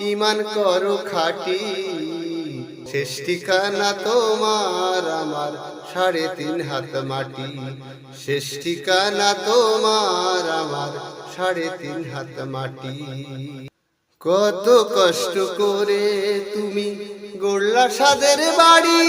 ইমান করো খাটি। শেষ তোমার আমার সাড়ে তিন হাত মাটি। শেষ তোমার আমার সাড়ে তিন হাত মাটি। কত কষ্ট করে তুমি গোল্লা সাদের বাড়ি।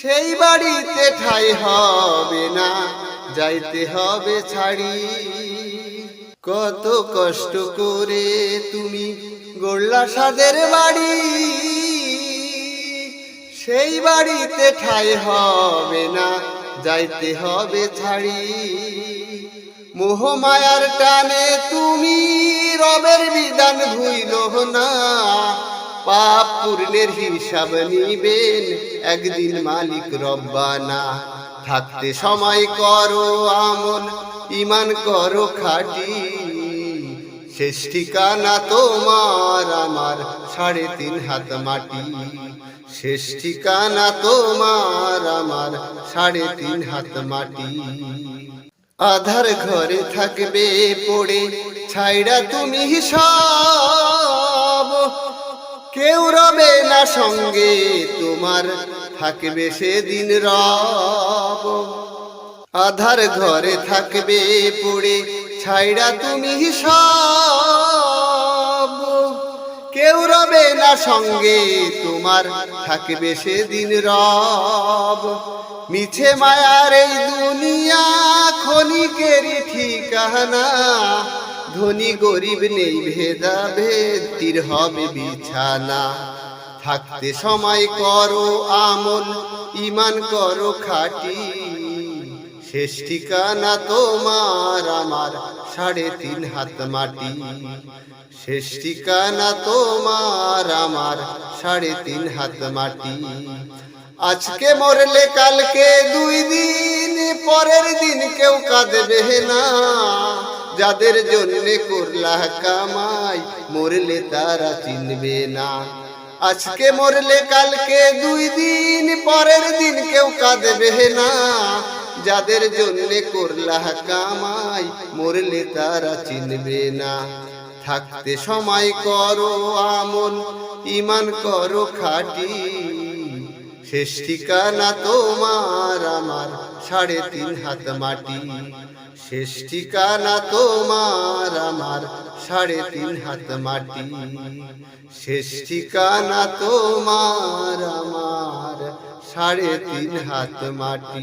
সেই বাড়িতে ঠাই হবে না, যাইতে হবে ছাড়ি। কত কষ্ট করে তুমি গোল্লা সাদের বাড়ি। সেই বাড়িতে ঠাই হবে না, যাইতে হবে ছাড়ি। মোহমায়ার টানে তুমি রবের বিধান ভুইল না। পাপ পূর্ণের হিসাব নিবেন একদিন মালিক রব্বানা। থাকতে সময় করো আমল ইমান করো খাটি। শেষ ঠিকানা তোমার আমার সাড়ে তিন হাত মাটি। শেষ ঠিকানা তোমার আমার সাড়ে তিন হাত মাটি। আধার ঘরে থাকবে পড়ে, ছাইড়া তুমি সব। কেউ রবে না সঙ্গে তোমার, থাকবে সেদিন রব। আধার ঘরে থাকবে পড়ে ছাইড়া তুমি সব। কেউ রবে না সঙ্গে, তোমার থাকবে সেদিন রব। মিছে মায়ার এই দুনিয়া ক্ষণিকেরই ঠিকানা। ধনী গরিব নেই ভেদা ভেদ তীর হবে বিছানা। থাকতে সময় করো আমল ইমান করো খাটি। শেষ ঠিকানা তোমার আমার সাড়ে তিন হাত মাটি। শেষ ঠিকানা তোমার আমার সাড়ে তিন হাত মাটি। আজকে মরলে কালকে দুই দিন, পরের দিন কেউ কাঁদবে না। যাদের জন্য করলা কামাই, মরলে তারা চিনবে না। আজকে মরলে কালকে দুই দিন, পরের দিন কেউ কাঁদবে না। যাদের জন্য করলা কামাই, মরলে তারা চিনবে না। থাকতে সময় করো আমল ইমান করো খাটি। শেষ ঠিকানা তোমার আমার, সাড়ে তিন হাত মাটি। শেষ ঠিকানা তোমার আমার, সাড়ে তিন হাত মাটি। শেষ ঠিকানা তোমার আমার সাড়ে তিন হাত মাটি